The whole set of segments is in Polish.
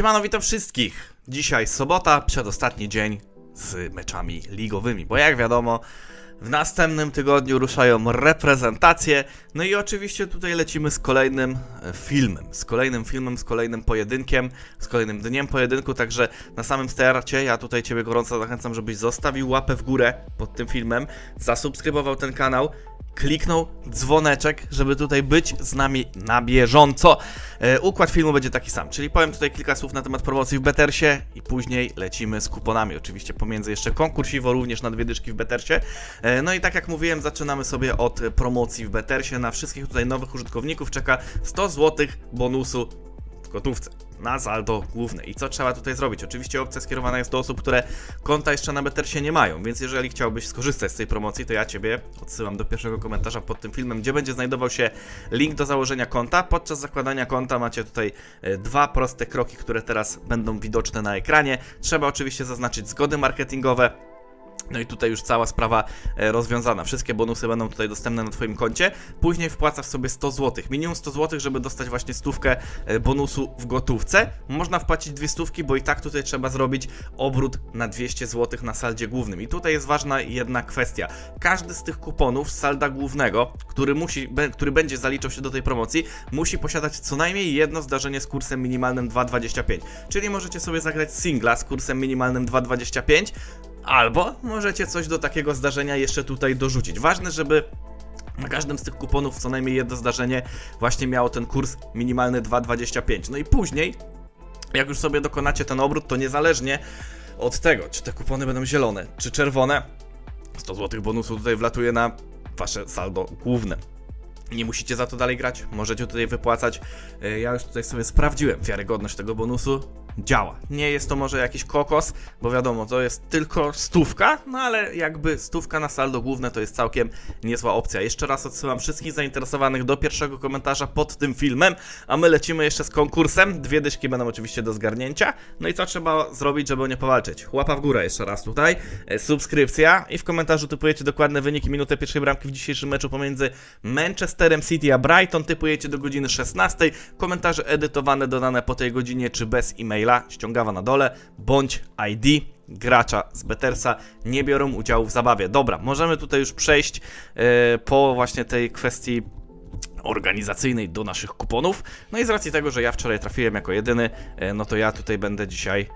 Siemano, witam wszystkich. Dzisiaj sobota, przedostatni dzień z meczami ligowymi, bo jak wiadomo, w następnym tygodniu ruszają reprezentacje. No i oczywiście tutaj lecimy z kolejnym e, filmem, z kolejnym filmem, z kolejnym pojedynkiem, z kolejnym dniem pojedynku, także na samym starcie ja tutaj Ciebie gorąco zachęcam, żebyś zostawił łapę w górę pod tym filmem, zasubskrybował ten kanał, kliknął dzwoneczek, żeby tutaj być z nami na bieżąco. E, układ filmu będzie taki sam, czyli powiem tutaj kilka słów na temat promocji w Bettersie i później lecimy z kuponami. Oczywiście pomiędzy jeszcze konkursiwo również na dwie dyszki w Bettersie. E, no i tak jak mówiłem, zaczynamy sobie od promocji w Bettersie. Na wszystkich tutaj nowych użytkowników czeka 100 zł bonusu w gotówce na saldo główne. I co trzeba tutaj zrobić? Oczywiście opcja skierowana jest do osób, które konta jeszcze na Bettersie nie mają, więc jeżeli chciałbyś skorzystać z tej promocji, to ja Ciebie odsyłam do pierwszego komentarza pod tym filmem, gdzie będzie znajdował się link do założenia konta. Podczas zakładania konta macie tutaj e, dwa proste kroki, które teraz będą widoczne na ekranie. Trzeba oczywiście zaznaczyć zgody marketingowe, no i tutaj już cała sprawa e, rozwiązana. Wszystkie bonusy będą tutaj dostępne na Twoim koncie. Później wpłacasz sobie 100 zł. Minimum 100 zł, żeby dostać właśnie stówkę e, bonusu w gotówce. Można wpłacić dwie stówki, bo i tak tutaj trzeba zrobić obrót na 200 zł na saldzie głównym. I tutaj jest ważna jedna kwestia. Każdy z tych kuponów z salda głównego, który, musi, który będzie zaliczał się do tej promocji, musi posiadać co najmniej jedno zdarzenie z kursem minimalnym 2,25. Czyli możecie sobie zagrać singla z kursem minimalnym 2,25 Albo możecie coś do takiego zdarzenia jeszcze tutaj dorzucić. Ważne, żeby na każdym z tych kuponów co najmniej jedno zdarzenie właśnie miało ten kurs minimalny 2,25. No i później, jak już sobie dokonacie ten obrót, to niezależnie od tego, czy te kupony będą zielone, czy czerwone, 100 zł bonusu tutaj wlatuje na wasze saldo główne. Nie musicie za to dalej grać, możecie tutaj wypłacać. E, Ja już tutaj sobie sprawdziłem wiarygodność tego bonusu. Działa. Nie jest to może jakiś kokos, bo wiadomo, to jest tylko stówka, no ale jakby stówka na saldo główne to jest całkiem niezła opcja. Jeszcze raz odsyłam wszystkich zainteresowanych do pierwszego komentarza pod tym filmem, a my lecimy jeszcze z konkursem. Dwie dyszki będą oczywiście do zgarnięcia. No i co trzeba zrobić, żeby o nie powalczyć? Łapa w górę jeszcze raz tutaj, e, subskrypcja i w komentarzu typujecie dokładne wyniki, minutę pierwszej bramki w dzisiejszym meczu pomiędzy Manchesterem City a Brighton. Typujecie do godziny 16. Komentarze edytowane, dodane po tej godzinie, czy bez e-maila, ściągawa na dole, bądź ID gracza z Bettersa nie biorą udziału w zabawie. Dobra, możemy tutaj już przejść e, po właśnie tej kwestii organizacyjnej do naszych kuponów. No i z racji tego, że ja wczoraj trafiłem jako jedyny, e, no to ja tutaj będę dzisiaj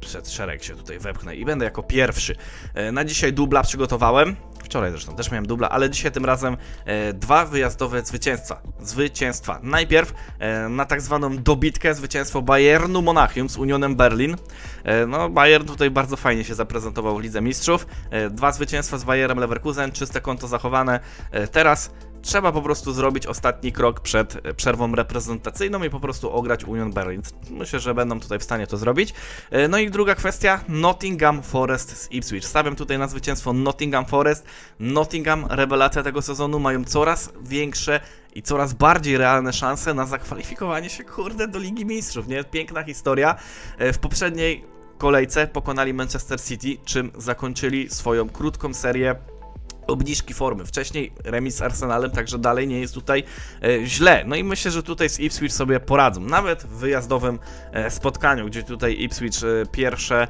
przed szereg się tutaj wepchnę i będę jako pierwszy. E, Na dzisiaj dubla przygotowałem. Wczoraj zresztą też miałem dubla, ale dzisiaj tym razem e, dwa wyjazdowe zwycięstwa. Zwycięstwa. Najpierw e, na tak zwaną dobitkę zwycięstwo Bayernu Monachium z Unionem Berlin. E, no, Bayern tutaj bardzo fajnie się zaprezentował w Lidze Mistrzów. E, dwa zwycięstwa z Bayerem Leverkusen, czyste konto zachowane. E, teraz trzeba po prostu zrobić ostatni krok przed przerwą reprezentacyjną i po prostu ograć Union Berlin. Myślę, że będą tutaj w stanie to zrobić. E, No i druga kwestia, Nottingham Forest z Ipswich. Stawiam tutaj na zwycięstwo Nottingham Forest. Nottingham, rewelacja tego sezonu, mają coraz większe i coraz bardziej realne szanse na zakwalifikowanie się, kurde, do Ligi Mistrzów, nie? Piękna historia. E, W poprzedniej kolejce pokonali Manchester City, czym zakończyli swoją krótką serię obniżki formy. Wcześniej remis z Arsenalem, także dalej nie jest tutaj e, źle. No i myślę, że tutaj z Ipswich sobie poradzą. Nawet w wyjazdowym e, spotkaniu, gdzie tutaj Ipswich e, pierwsze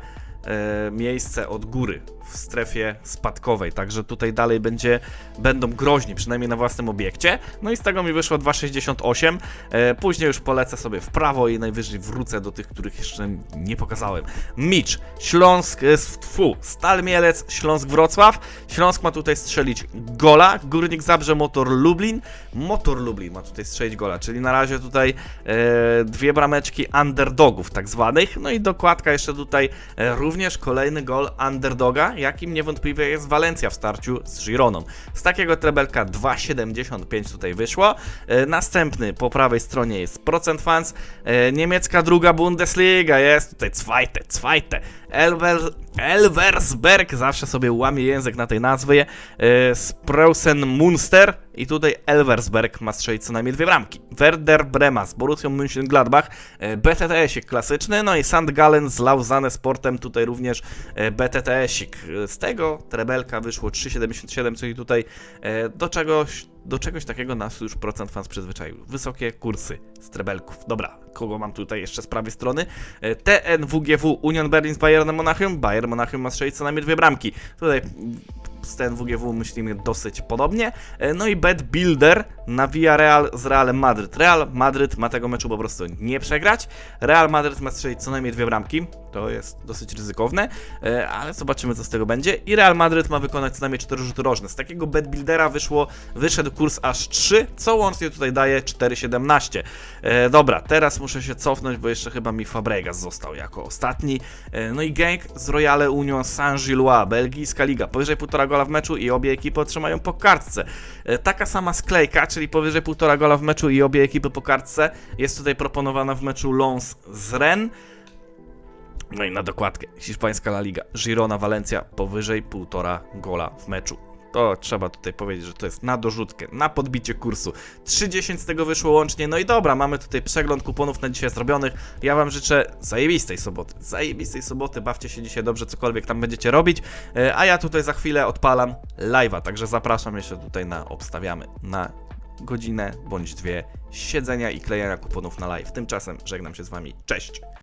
miejsce od góry w strefie spadkowej, także tutaj dalej będzie, będą groźni, przynajmniej na własnym obiekcie. No i z tego mi wyszło 2,68. E, później już polecę sobie w prawo i najwyżej wrócę do tych, których jeszcze nie pokazałem. Micz, Śląsk, e, fu, Stal Mielec, Śląsk Wrocław. Śląsk ma tutaj strzelić gola, Górnik Zabrze, Motor Lublin. Motor Lublin ma tutaj strzelić gola, czyli na razie tutaj e, dwie brameczki underdogów tak zwanych. No i dokładka jeszcze tutaj e, również kolejny gol underdoga, jakim niewątpliwie jest Walencja w starciu z Gironą. Z takiego trebelka 2,75 tutaj wyszło. E, następny po prawej stronie jest Procent Fans. E, niemiecka druga Bundesliga jest tutaj Zweite, Zweite. Elver, Elversberg, zawsze sobie łamie język na tej nazwie. E, Spreusen Munster i tutaj Elversberg ma strzelić co najmniej dwie bramki. Werder Brema z Borussią Mönchengladbach, e, BTTS-ik klasyczny, no i St. Gallen z Lausanne Sportem, tutaj również e, BTTS-ik. E, Z tego Trebelka wyszło 3,77, czyli tutaj e, do czegoś, do czegoś takiego nas już procent fans przyzwyczaił. Wysokie kursy z Trebelków. Dobra, kogo mam tutaj jeszcze z prawej strony? E, TNWGW Union Berlin z Bayernem Monachium. Bayern Monachium ma strzelić co najmniej dwie bramki. Tutaj z TNWGW myślimy dosyć podobnie. E, No i Bet Builder na Villarreal z Realem Madryt. Real Madryt ma tego meczu po prostu nie przegrać. Real Madryt ma strzelić co najmniej dwie bramki. To jest dosyć ryzykowne, e, ale zobaczymy co z tego będzie. I Real Madryt ma wykonać co najmniej cztery rzuty rożne. Z takiego Bet Buildera wyszło, wyszedł kurs aż 3, co łącznie tutaj daje 4,17. E, dobra, teraz muszę się cofnąć, bo jeszcze chyba mi Fabregas został jako ostatni. E, no i gang z Royale Union Saint-Gillois, belgijska liga, powyżej 1,5 gola w meczu i obie ekipy otrzymają po kartce. Taka sama sklejka, czyli powyżej 1,5 gola w meczu i obie ekipy po kartce, jest tutaj proponowana w meczu Lons z Rennes. No i na dokładkę, hiszpańska La Liga, Girona, Valencia powyżej 1,5 gola w meczu. To trzeba tutaj powiedzieć, że to jest na dorzutkę, na podbicie kursu. 30 z tego wyszło łącznie, no i dobra, mamy tutaj przegląd kuponów na dzisiaj zrobionych. Ja wam życzę zajebistej soboty, zajebistej soboty, bawcie się dzisiaj dobrze, cokolwiek tam będziecie robić, E, a ja tutaj za chwilę odpalam live'a, także zapraszam jeszcze tutaj na obstawiamy na godzinę bądź dwie siedzenia i klejenia kuponów na live. Tymczasem żegnam się z wami, cześć!